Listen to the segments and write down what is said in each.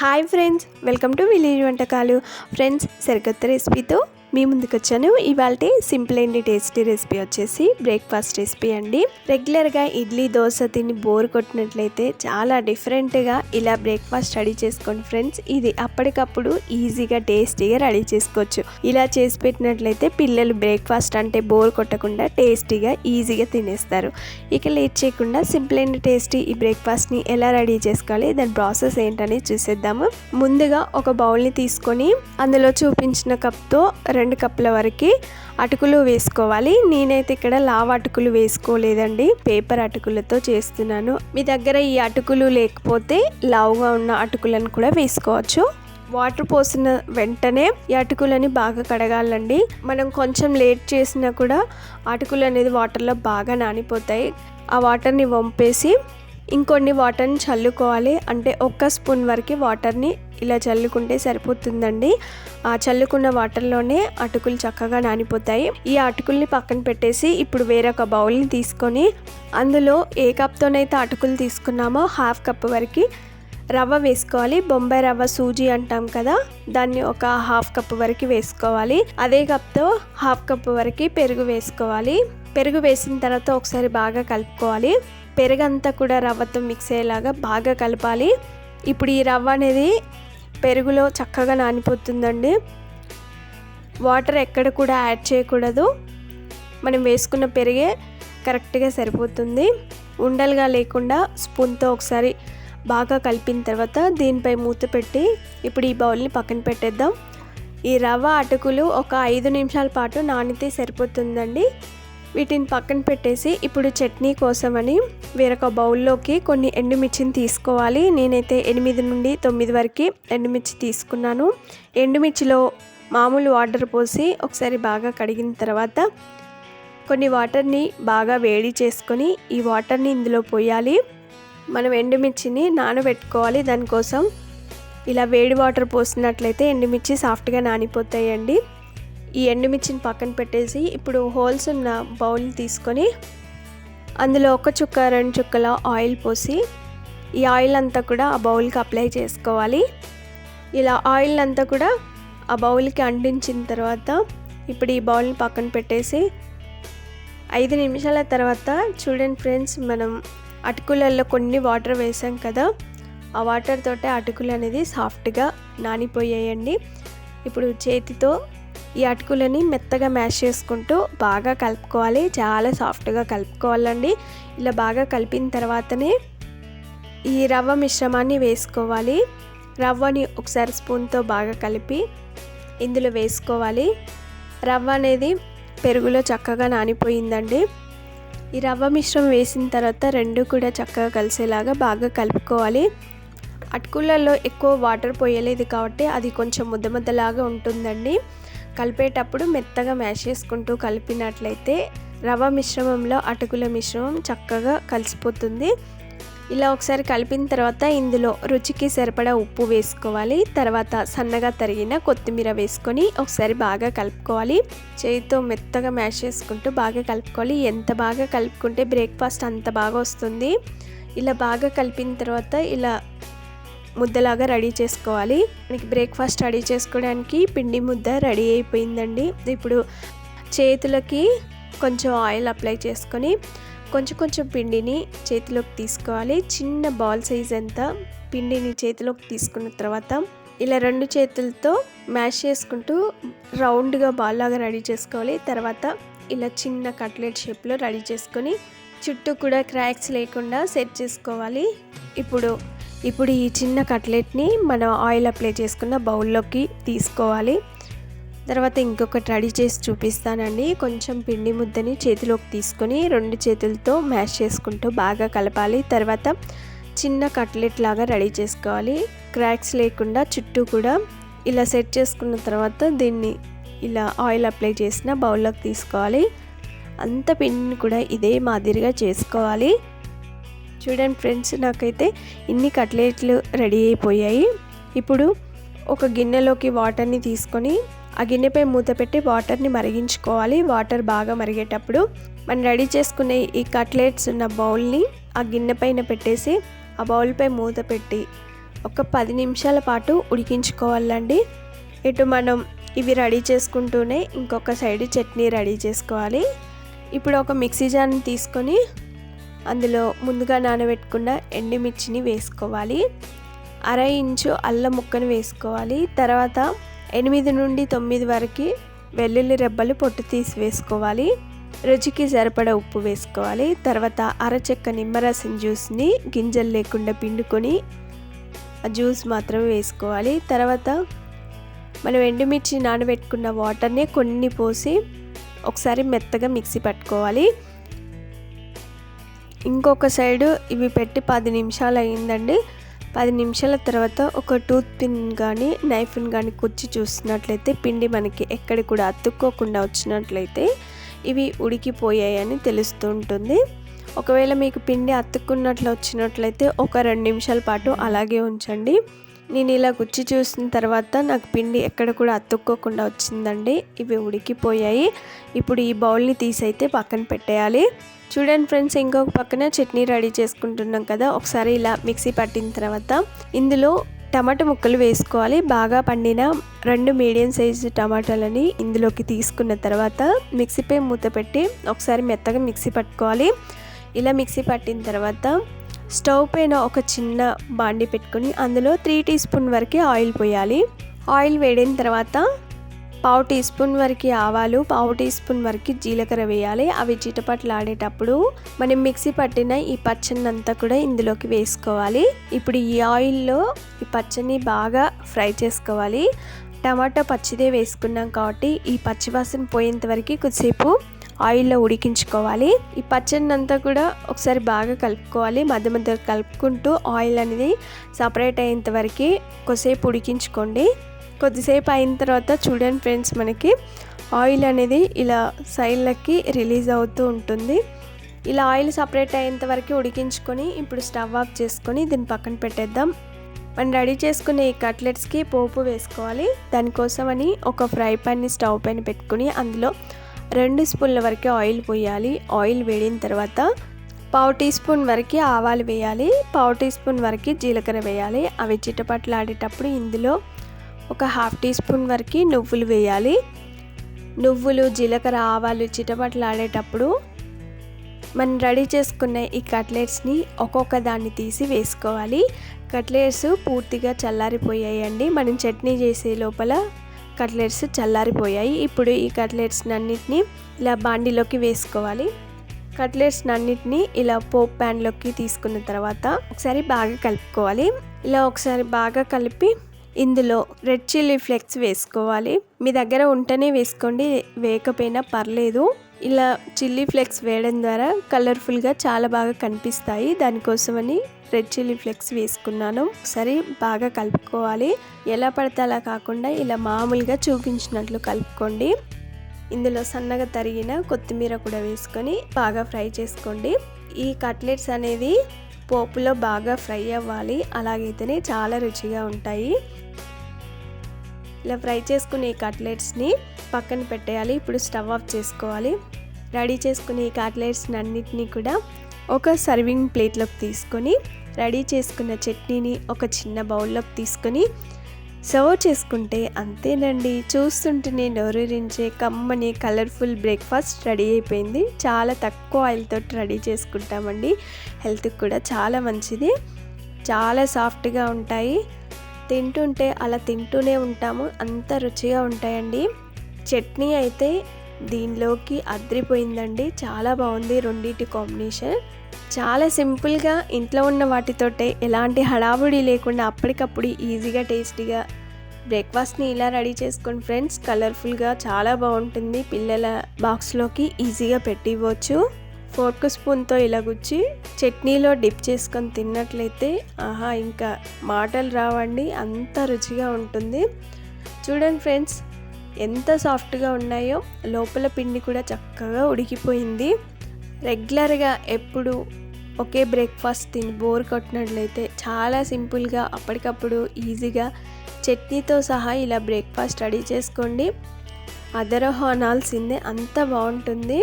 Hi friends welcome to village వంటకాలు. Friends సరికొత్త రెసిపీతో మీ ముందుకు వచ్చాను ఇవాళ సింపుల్ అండ్ టేస్టీ రెసిపీ వచ్చేసి బ్రేక్ఫాస్ట్ రెసిపీ అండి. రెగ్యులర్గా ఇడ్లీ దోశ తిని బోర్ కొట్టినట్లయితే చాలా డిఫరెంట్గా ఇలా బ్రేక్ఫాస్ట్ రెడీ చేసుకోండి ఫ్రెండ్స్. ఇది అప్పటికప్పుడు ఈజీగా టేస్టీగా రెడీ చేసుకోవచ్చు. ఇలా చేసి పెట్టినట్లయితే పిల్లలు బ్రేక్ఫాస్ట్ అంటే బోర్ కొట్టకుండా టేస్టీగా ఈజీగా తినేస్తారు. ఇక లేట్ చేయకుండా సింపుల్ అండ్ టేస్టీ ఈ బ్రేక్ఫాస్ట్ని ఎలా రెడీ చేసుకోవాలి దాని ప్రాసెస్ ఏంటనేది చూసేద్దాము. ముందుగా ఒక బౌల్ని తీసుకొని అందులో చూపించిన కప్తో రెండు రెండు కప్పుల వరకు అటుకులు వేసుకోవాలి. నేనైతే ఇక్కడ లావ అటుకులు వేసుకోలేదండి. పేపర్ అటుకులతో చేస్తున్నాను. మీ దగ్గర ఈ అటుకులు లేకపోతే లావుగా ఉన్న అటుకులను కూడా వేసుకోవచ్చు. వాటర్ పోసిన వెంటనే ఈ అటుకులని బాగా కడగాలండి. మనం కొంచెం లేట్ చేసినా కూడా అటుకులు అనేది వాటర్లో బాగా నానిపోతాయి. ఆ వాటర్ని వంపేసి ఇంకొన్ని వాటర్ని చల్లుకోవాలి. అంటే ఒక్క స్పూన్ వరకు వాటర్ని ఇలా చల్లుకుంటే సరిపోతుందండి. ఆ చల్లుకున్న వాటర్లోనే అటుకులు చక్కగా నానిపోతాయి. ఈ అటుకుల్ని పక్కన పెట్టేసి ఇప్పుడు వేరొక బౌల్ని తీసుకొని అందులో ఏ కప్తోనైతే అటుకులు తీసుకున్నామో హాఫ్ కప్ వరకు రవ్వ వేసుకోవాలి. బొంబాయి రవ్వ సూజీ అంటాం కదా దాన్ని ఒక హాఫ్ కప్ వరకు వేసుకోవాలి. అదే కప్తో హాఫ్ కప్ వరకు పెరుగు వేసుకోవాలి. పెరుగు వేసిన తర్వాత ఒకసారి బాగా కలుపుకోవాలి. పెరుగు అంతా కూడా రవ్వతో మిక్స్ అయ్యేలాగా బాగా కలపాలి. ఇప్పుడు ఈ రవ్వ అనేది పెరుగులో చక్కగా నానిపోతుందండి. వాటర్ ఎక్కడ కూడా యాడ్ చేయకూడదు. మనం వేసుకున్న పెరిగే కరెక్ట్గా సరిపోతుంది. ఉండలుగా లేకుండా స్పూన్తో ఒకసారి బాగా కలిపిన తర్వాత దీనిపై మూత పెట్టి ఇప్పుడు ఈ బౌల్ని పక్కన పెట్టేద్దాం. ఈ రవ్వ అటుకులు ఒక ఐదు నిమిషాల పాటు నానితే సరిపోతుందండి. వీటిని పక్కన పెట్టేసి ఇప్పుడు చట్నీ కోసమని వేరొక బౌల్లోకి కొన్ని ఎండుమిర్చిని తీసుకోవాలి. నేనైతే ఎనిమిది నుండి తొమ్మిది వరకు ఎండుమిర్చి తీసుకున్నాను. ఎండుమిర్చిలో మామూలు వాటర్ పోసి ఒకసారి బాగా కడిగిన తర్వాత కొన్ని వాటర్ని బాగా వేడి చేసుకొని ఈ వాటర్ని ఇందులో పోయాలి. మనం ఎండుమిర్చిని నానబెట్టుకోవాలి. దానికోసం ఇలా వేడి వాటర్ పోసినట్లయితే ఎండుమిర్చి సాఫ్ట్గా నానిపోతాయండి. ఈ ఎండుమిర్చిని పక్కన పెట్టేసి ఇప్పుడు హోల్స్ ఉన్న బౌల్ తీసుకొని అందులో ఒక చుక్క రెండు చుక్కల ఆయిల్ పోసి ఈ ఆయిల్ అంతా కూడా ఆ బౌల్కి అప్లై చేసుకోవాలి. ఇలా ఆయిల్ అంతా కూడా ఆ బౌల్కి అంటించిన తర్వాత ఇప్పుడు ఈ బౌల్ని పక్కన పెట్టేసి ఐదు నిమిషాల తర్వాత చూడండి ఫ్రెండ్స్ మనం అటుకులలో కొన్ని వాటర్ వేసాం కదా ఆ వాటర్ తోటే అటుకులు అనేది సాఫ్ట్గా నానిపోయాయండి. ఇప్పుడు చేతితో ఈ అటుకులని మెత్తగా మ్యాష్ చేసుకుంటూ బాగా కలుపుకోవాలి. చాలా సాఫ్ట్గా కలుపుకోవాలండి. ఇలా బాగా కలిపిన తర్వాతనే ఈ రవ్వ మిశ్రమాన్ని వేసుకోవాలి. రవ్వని ఒకసారి స్పూన్తో బాగా కలిపి ఇందులో వేసుకోవాలి. రవ్వ అనేది పెరుగులో చక్కగా నానిపోయిందండి. ఈ రవ్వ మిశ్రమం వేసిన తర్వాత రెండు కూడా చక్కగా కలిసేలాగా బాగా కలుపుకోవాలి. అటుకులలో ఎక్కువ వాటర్ పోయలేదు కాబట్టి అది కొంచెం ముద్ద ముద్దలాగా ఉంటుందండి. కలిపేటప్పుడు మెత్తగా మ్యాష్ చేసుకుంటూ కలిపినట్లయితే రవ మిశ్రమంలో అటుకుల మిశ్రమం చక్కగా కలిసిపోతుంది. ఇలా ఒకసారి కలిపిన తర్వాత ఇందులో రుచికి సరిపడా ఉప్పు వేసుకోవాలి. తర్వాత సన్నగా తరిగిన కొత్తిమీర వేసుకొని ఒకసారి బాగా కలుపుకోవాలి. చేతితో మెత్తగా మ్యాష్ చేసుకుంటూ బాగా కలుపుకోవాలి. ఎంత బాగా కలుపుకుంటే బ్రేక్ఫాస్ట్ అంత బాగా వస్తుంది. ఇలా బాగా కలిపిన తర్వాత ఇలా ముద్దలాగా రెడీ చేసుకోవాలి. మనకి బ్రేక్ఫాస్ట్ రెడీ చేసుకోవడానికి పిండి ముద్ద రెడీ అయిపోయిందండి. ఇప్పుడు చేతులకి కొంచెం ఆయిల్ అప్లై చేసుకొని కొంచెం కొంచెం పిండిని చేతిలోకి తీసుకోవాలి. చిన్న బాల్ సైజ్ ఎంత పిండిని చేతిలోకి తీసుకున్న తర్వాత ఇలా రెండు చేతులతో మ్యాష్ చేసుకుంటూ రౌండ్గా బాల్ లాగా రెడీ చేసుకోవాలి. తర్వాత ఇలా చిన్న కట్లెట్ షేప్లో రెడీ చేసుకొని చుట్టూ కూడా క్రాక్స్ లేకుండా సెట్ చేసుకోవాలి. ఇప్పుడు ఇప్పుడు ఈ చిన్న కట్లెట్ని మనం ఆయిల్ అప్లై చేసుకున్న బౌల్లోకి తీసుకోవాలి. తర్వాత ఇంకొకటి రెడీ చేసి చూపిస్తానండి. కొంచెం పిండి ముద్దని చేతిలోకి తీసుకొని రెండు చేతులతో మ్యాష్ చేసుకుంటూ బాగా కలపాలి. తర్వాత చిన్న కట్లెట్ లాగా రెడీ చేసుకోవాలి. క్రాక్స్ లేకుండా చుట్టూ కూడా ఇలా సెట్ చేసుకున్న తర్వాత దీన్ని ఇలా ఆయిల్ అప్లై చేసిన బౌల్లోకి తీసుకోవాలి. అంత పిండిని కూడా ఇదే మాదిరిగా చేసుకోవాలి. చూడండి ఫ్రెండ్స్ నాకైతే ఇన్ని కట్లెట్లు రెడీ అయిపోయాయి. ఇప్పుడు ఒక గిన్నెలోకి వాటర్ని తీసుకొని ఆ గిన్నెపై మూత పెట్టి వాటర్ని మరిగించుకోవాలి. వాటర్ బాగా మరిగేటప్పుడు మనం రెడీ చేసుకునే ఈ కట్లెట్స్ ఉన్న బౌల్ని ఆ గిన్నె పైన పెట్టేసి ఆ బౌల్పై మూత పెట్టి ఒక పది నిమిషాల పాటు ఉడికించుకోవాలండి. ఇటు మనం ఇవి రెడీ చేసుకుంటూనే ఇంకొక సైడ్ చట్నీ రెడీ చేసుకోవాలి. ఇప్పుడు ఒక మిక్సీ జార్ని తీసుకొని అందులో ముందుగా నానబెట్టుకున్న ఎండుమిర్చిని వేసుకోవాలి. అర ఇంచు అల్లం ముక్కను వేసుకోవాలి. తర్వాత ఎనిమిది నుండి తొమ్మిది వరకు వెల్లుల్లి రెబ్బలు పొట్టు తీసి వేసుకోవాలి. రుచికి సరిపడ ఉప్పు వేసుకోవాలి. తర్వాత అరచెక్క నిమ్మరసం జ్యూస్ని గింజలు లేకుండా పిండుకొని ఆ జ్యూస్ మాత్రమే వేసుకోవాలి. తర్వాత మనం ఎండుమిర్చి నానబెట్టుకున్న వాటర్ని కొన్ని పోసి ఒకసారి మెత్తగా మిక్సీ పట్టుకోవాలి. ఇంకొక సైడు ఇవి పెట్టి పది నిమిషాలు అయిందండి పది నిమిషాల తర్వాత ఒక టూత్ పిన్ కానీ నైఫ్ని కానీ కుచ్చి చూస్తున్నట్లయితే పిండి మనకి ఎక్కడ కూడా అతుక్కోకుండా వచ్చినట్లయితే ఇవి ఉడికిపోయాయని తెలుస్తూ ఉంటుంది. ఒకవేళ మీకు పిండి అతుక్కున్నట్లు వచ్చినట్లయితే ఒక రెండు నిమిషాల పాటు అలాగే ఉంచండి. నేను ఇలా గుచ్చి చూసిన తర్వాత నాకు పిండి ఎక్కడ కూడా అతుక్కోకుండా వచ్చిందండి. ఇవి ఉడికిపోయాయి. ఇప్పుడు ఈ బౌల్ని తీసైతే పక్కన పెట్టేయాలి. చూడండి ఫ్రెండ్స్ ఇంకొక పక్కన చట్నీ రెడీ చేసుకుంటున్నాం కదా. ఒకసారి ఇలా మిక్సీ పట్టిన తర్వాత ఇందులో టమాటా ముక్కలు వేసుకోవాలి. బాగా పండిన రెండు మీడియం సైజు టమాటాలని ఇందులోకి తీసుకున్న తర్వాత మిక్సీపై మూత పెట్టి ఒకసారి మెత్తగా మిక్సీ పట్టుకోవాలి. ఇలా మిక్సీ పట్టిన తర్వాత స్టవ్ పైన ఒక చిన్న బాండి పెట్టుకుని అందులో త్రీ టీ స్పూన్ వరకు ఆయిల్ పోయాలి. ఆయిల్ వేడిన తర్వాత పావు టీ స్పూన్ వరకు ఆవాలు పావు టీ స్పూన్ వరకు జీలకర్ర వేయాలి. అవి చిటపట్లు ఆడేటప్పుడు మనం మిక్సీ పట్టిన ఈ పచ్చని అంతా కూడా ఇందులోకి వేసుకోవాలి. ఇప్పుడు ఈ ఆయిల్లో ఈ పచ్చని బాగా ఫ్రై చేసుకోవాలి. టమాటా పచ్చిదే వేసుకున్నాం కాబట్టి ఈ పచ్చివాసన పోయేంత వరకు కొద్దిసేపు ఆయిల్లో ఉడికించుకోవాలి. ఈ పచ్చడిని అంతా కూడా ఒకసారి బాగా కలుపుకోవాలి. మధ్య మధ్య కలుపుకుంటూ ఆయిల్ అనేది సపరేట్ అయ్యేంత వరకు కొద్దిసేపు ఉడికించుకోండి. కొద్దిసేపు అయిన తర్వాత చూడండి ఫ్రెండ్స్ మనకి ఆయిల్ అనేది ఇలా సైడ్లకి రిలీజ్ అవుతూ ఉంటుంది. ఇలా ఆయిల్ సపరేట్ అయ్యేంత వరకు ఉడికించుకొని ఇప్పుడు స్టవ్ ఆఫ్ చేసుకొని దీన్ని పక్కన పెట్టేద్దాం. మనం రెడీ చేసుకునే ఈ కట్లెట్స్కి పోపు వేసుకోవాలి. దానికోసమని ఒక ఫ్రై పాన్ని స్టవ్ పైన పెట్టుకుని అందులో రెండు స్పూన్ల వరకు ఆయిల్ పోయాలి. ఆయిల్ వేడిన తర్వాత పావు టీ స్పూన్ వరకు ఆవాలు వేయాలి. పావు టీ స్పూన్ వరకు జీలకర్ర వేయాలి. అవి చిటపట్లాడేటప్పుడు ఇందులో ఒక హాఫ్ టీ స్పూన్ వరకు నువ్వులు వేయాలి. నువ్వులు జీలకర్ర ఆవాలు చిటపట్లాడేటప్పుడు మనం రెడీ చేసుకున్న ఈ కట్లెట్స్ని ఒక్కొక్క దాన్ని తీసి వేసుకోవాలి. కట్లెట్స్ పూర్తిగా చల్లారిపోయాయండి. మనం చట్నీ చేసే లోపల కట్లెట్స్ చల్లారిపోయాయి. ఇప్పుడు ఈ కట్లెట్స్ అన్నిటిని ఇలా బాండీలోకి వేసుకోవాలి. కట్లెట్స్ అన్నిటిని ఇలా పోప్ ప్యాన్లోకి తీసుకున్న తర్వాత ఒకసారి బాగా కలుపుకోవాలి. ఇలా ఒకసారి బాగా కలిపి ఇందులో రెడ్ చిల్లీ ఫ్లేక్స్ వేసుకోవాలి. మీ దగ్గర ఉంటేనే వేసుకోండి వేయకపోయినా పర్లేదు. ఇలా చిల్లీ ఫ్లేక్స్ వేయడం ద్వారా కలర్ఫుల్గా చాలా బాగా కనిపిస్తాయి. దానికోసమని రెడ్ చిల్లీ ఫ్లేక్స్ వేసుకున్నాను. ఒకసారి బాగా కలుపుకోవాలి. ఎలా పడితే అలా కాకుండా ఇలా మామూలుగా చూపించినట్లు కలుపుకోండి. ఇందులో సన్నగా తరిగిన కొత్తిమీర కూడా వేసుకొని బాగా ఫ్రై చేసుకోండి. ఈ కట్లెట్స్ అనేది పోపులో బాగా ఫ్రై అవ్వాలి. అలాగైతేనే చాలా రుచిగా ఉంటాయి. ఇలా ఫ్రై చేసుకునే కట్లెట్స్ని పక్కన పెట్టేయాలి. ఇప్పుడు స్టవ్ ఆఫ్ చేసుకోవాలి. రెడీ చేసుకునే ఈ కట్లెట్స్ని అన్నిటినీ కూడా ఒక సర్వింగ్ ప్లేట్లోకి తీసుకొని రెడీ చేసుకున్న చట్నీని ఒక చిన్న బౌల్లోకి తీసుకొని సర్వ్ చేసుకుంటే అంతేనండి. చూస్తుంటేనే నోరూరించే కమ్మని కలర్ఫుల్ బ్రేక్ఫాస్ట్ రెడీ అయిపోయింది. చాలా తక్కువ ఆయిల్తో రెడీ చేసుకుంటామండి. హెల్త్కి కూడా చాలా మంచిది. చాలా సాఫ్ట్గా ఉంటాయి. తింటుంటే అలా తింటూనే ఉంటాము. అంత రుచిగా ఉంటాయండి. చట్నీ అయితే దీనిలోకి అద్రిపోయిందండి. చాలా బాగుంది రెండింటి కాంబినేషన్. చాలా సింపుల్గా ఇంట్లో ఉన్న వాటితోటే ఎలాంటి హడావుడి లేకుండా అప్పటికప్పుడు ఈజీగా టేస్టీగా బ్రేక్ఫాస్ట్ని ఇలా రెడీ చేసుకోండి ఫ్రెండ్స్ కలర్ఫుల్గా చాలా బాగుంటుంది. పిల్లల బాక్స్లోకి ఈజీగా పెట్టివ్వచ్చు. ఫోర్క్ స్పూన్తో ఇలా గుచ్చి చట్నీలో డిప్ చేసుకొని తిన్నట్లయితే ఆహా ఇంకా మాటలు రావండి అంత రుచిగా ఉంటుంది. చూడండి ఫ్రెండ్స్ ఎంత సాఫ్ట్గా ఉన్నాయో లోపల పిండి కూడా చక్కగా ఉడికిపోయింది. రెగ్యులర్గా ఎప్పుడు ఒకే బ్రేక్ఫాస్ట్ తిని బోర్ కొట్టినట్లయితే చాలా సింపుల్గా అప్పటికప్పుడు ఈజీగా చట్నీతో సహా ఇలా బ్రేక్ఫాస్ట్ రెడీ చేసుకోండి. అదరహో అనాల్సిందే అంత బాగుంటుంది.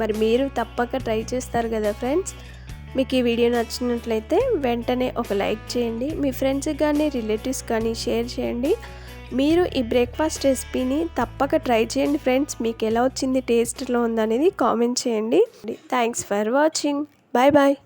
మరి మీరు తప్పక ట్రై చేస్తారు కదా ఫ్రెండ్స్? మీకు ఈ వీడియో నచ్చినట్లయితే వెంటనే ఒక లైక్ చేయండి. మీ ఫ్రెండ్స్కి కానీ రిలేటివ్స్ కానీ షేర్ చేయండి. మీరు ఈ బ్రేక్ఫాస్ట్ రెసిపీని తప్పక ట్రై చేయండి ఫ్రెండ్స్. మీకు ఎలా వచ్చింది టేస్ట్లో ఉందనేది కామెంట్ చేయండి. Thanks for watching bye bye